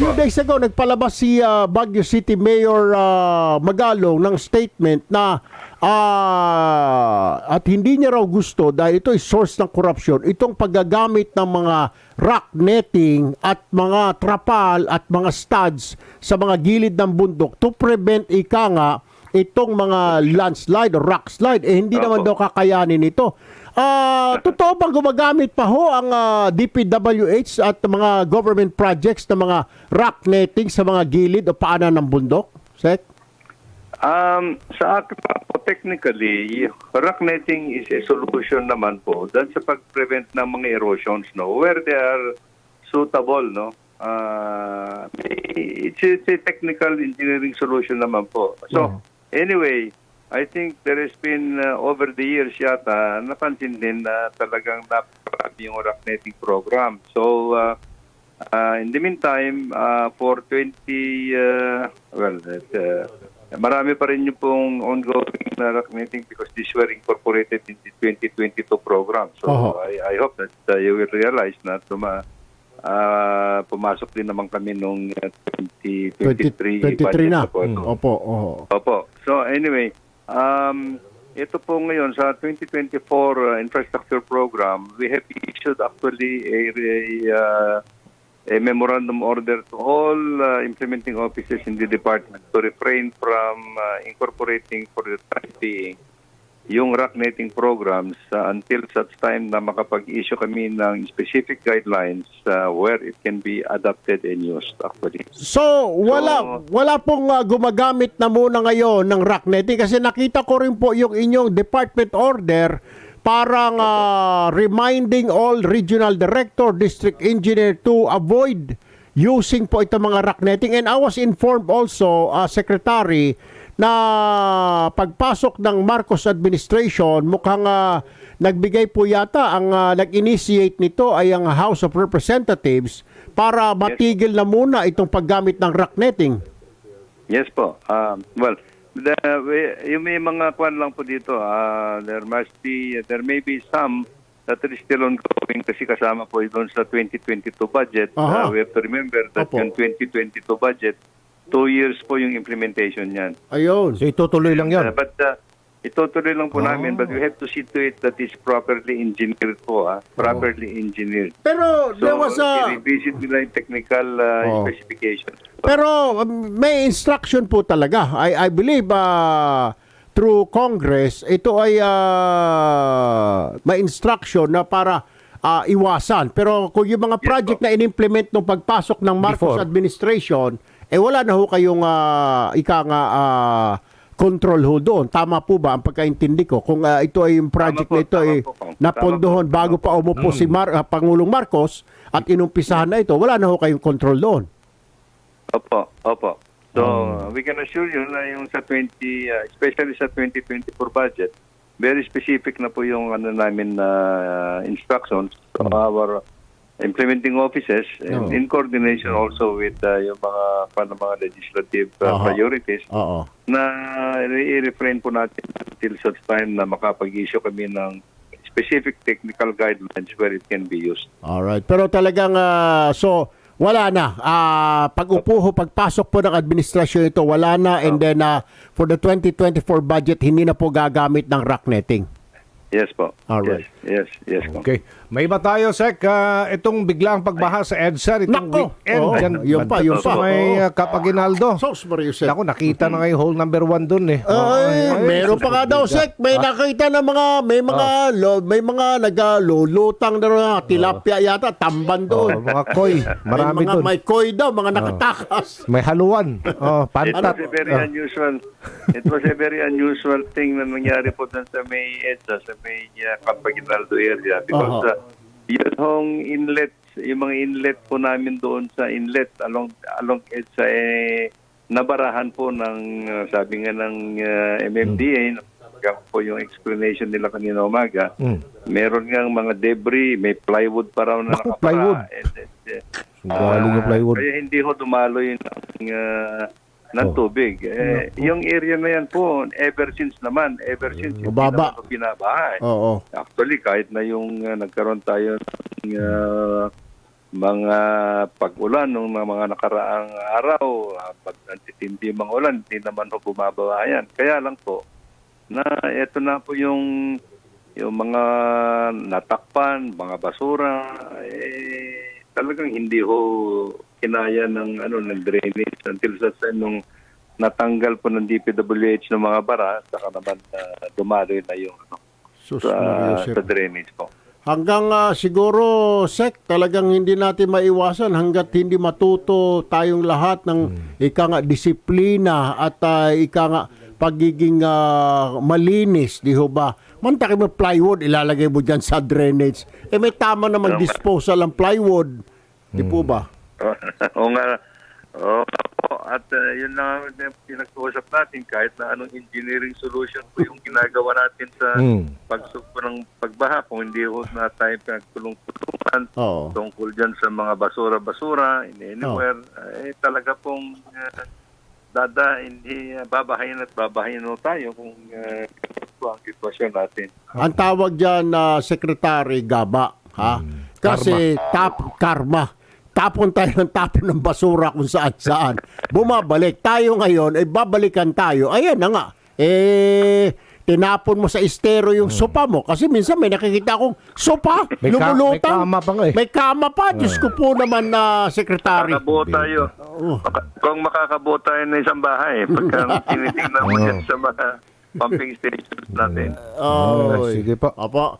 few days ago, nagpalabas si ah, Baguio City Mayor ah, Magalong ng statement na ah, at hindi niya raw gusto dahil ito ay source ng corruption, itong paggagamit ng mga rock netting at mga trapal at mga studs sa mga gilid ng bundok to prevent ika nga itong mga landslide rock slide eh hindi naman Opo. daw kakayanin ito. Ah, totoo bang gumagamit pa ho ang ah, DPWH at mga government projects ng mga rock netting sa mga gilid o paanan ng bundok? Sek? Um, sa akin po, technically, rock netting is a solution naman po dahil sa pag-prevent ng mga erosions, no? Where they are suitable, no? Uh, it's, it's a technical engineering solution naman po. So, anyway, I think there has been uh, over the years yata napansin din na talagang napakarami yung rock netting program. So, uh, Uh, in the meantime, uh, for 20, uh, well, uh, marami pa rin yung pong ongoing na rock meeting because these were incorporated in the 2022 program. So Oho. I, I hope that uh, you will realize na tuma, uh, pumasok din naman kami uh, 2023 23 budget na. po. Mm, Opo, oho. Opo. Anyway, um, ito po ngayon sa 2024 uh, infrastructure program, we have issued actually a, a, uh, a memorandum order to all uh, implementing offices in the department to refrain from uh, incorporating for the time being yung rock netting programs uh, until such time na makapag-issue kami ng specific guidelines uh, where it can be adopted and used actually. So, wala wala pong ah, gumagamit na muna ngayon ng rock netting kasi nakita ko rin po yung inyong department order parang ah, reminding all regional director, district engineer to avoid using po itong mga rock netting and I was informed also, ah, secretary, na pagpasok ng Marcos administration mukhang ah, nagbigay po yata ang ah, nag-initiate nito ay ang House of Representatives para matigil na muna itong paggamit ng rock netting. Yes po. Um, well, the, yung may mga kwan lang po dito. ah, there must be, there may be some that is still ongoing kasi kasama po doon sa 2022 budget. Aha. Ah, we have to remember that Opo. yung 2022 budget, two years po yung implementation niyan. Ayun. So itutuloy lang Uh, yan. but uh, itutuloy lang po namin but we have to see to it that is properly engineered po. ah Properly engineered. Pero So, there was a i-revisit nila yung technical uh, Oh. specifications. Pero um, may instruction po talaga. I I believe uh, through Congress ito ay uh, may instruction na para uh, iwasan. Pero kung yung mga Yes, project po. na inimplement nung pagpasok ng Marcos Before. administration, eh wala na ho kayong uh, ika nga uh, control ho doon. Tama po ba ang pagkaintindi ko? Kung uh, ito ay yung project po, na ito ay po, Kong. napondohon po, bago pa umupo si Mar- uh, Pangulong Marcos at inumpisahan na ito, wala na ho kayong control doon. Opo, opo. So, Oh. we can assure you na yung sa 20, uh, especially sa 2024 budget, very specific na po yung ano namin na uh, instructions to Hmm. our implementing offices and Oo. in coordination also with uh, yung mga paano mga legislative uh, Aha. priorities Oo. na i-refrain po natin until such time na makapag-issue kami ng specific technical guidelines where it can be used. Alright. Pero talagang, ah, so, wala na. Ah, pag-upo ho, pagpasok po ng administrasyon ito, wala na. And then, ah, for the 2024 budget, hindi na po gagamit ng rock netting. Yes po. Alright. Yes, yes, yes. Kong. Okay. May iba tayo, Sek. Ah, itong biglang pagbaha sa EDSA, itong Nako! weekend. Oo, dyan, yun pa, yun pa. May uh, Kapaginaldo. Sos, Mariusep. Ako, nakita na ngayon hole number one dun eh. Ay, meron pa nga daw, Sek. May nakita na mga, may mga, lo, may mga nagalulutang na mga tilapia yata, tamban Oh, doon. mga koy. Marami may mga dun. may koi daw, mga nakatakas. May haluan. Oh, It pantat. was a very unusual. It was a very unusual thing na nangyari po dun sa may EDSA, sa may uh, Campaginaldo area because Aha. uh, yun hong inlet, yung mga inlet po namin doon sa inlet along along EDSA eh, nabarahan po ng uh, sabi nga ng uh, MMDA Yan po yung explanation nila kanina umaga. Mm. Meron ngang mga debris, may plywood pa raw na nakapara. plywood. And, and, uh, Ah, plywood. Kaya hindi ho dumaloy ng, uh, ng Oh. tubig. Eh, yung area na yan po, ever since naman, ever since hindi Mababa. naman ito binabaha. eh. Oo. Actually, kahit na yung uh, nagkaroon tayo ng uh, mga pag-ulan ng mga nakaraang araw, ah, pag nagtitindi mga ulan, hindi naman ho bumababa yan. Kaya lang po, na ito na po yung yung mga natakpan, mga basura, eh, talagang hindi ho kinaya ng ano ng drainage until sa time nung natanggal po ng DPWH ng mga bara, saka naman uh, dumaloy na yung ano, Sus, sa, Mario, sir. sa drainage po. Hanggang ah, siguro, Sek, talagang hindi natin maiwasan hanggat hindi matuto tayong lahat ng ika nga disiplina at ah, ika nga pagiging ah, malinis, di ho ba? Mantaki mo plywood, ilalagay mo dyan sa drainage. Eh may tama namang disposal ang plywood. Di po ba? Oo nga. Oo nga po. At uh, yun na pinag-uusap natin kahit na anong engineering solution po yung ginagawa natin sa Mm. pagsugpo ng pagbaha kung hindi ho na tayo pinagtulong-tulungan Oo. tungkol dyan sa mga basura-basura in anywhere, eh talaga pong uh, dada, hindi uh, babahayin at babahayin ho tayo kung uh, ang sitwasyon natin. Ang tawag dyan na Secretary Gaba, ha? Kasi tap karma. Tapon tayo ng tapon ng basura kung saan saan. Bumabalik. Tayo ngayon, ay babalikan tayo. Ayan na nga. Eh, tinapon mo sa estero yung sopa mo. Kasi minsan may nakikita akong sopa, May ka- lumulutang. may kama pa nga eh. May kama pa. Diyos ko po naman na Secretary. Makakabuo tayo. Oo. Maka- Kung makakabuo tayo ng isang bahay, pagka tinitingnan mo Oo. yan sa mga pumping stations natin. Oh, Sige po. Opo.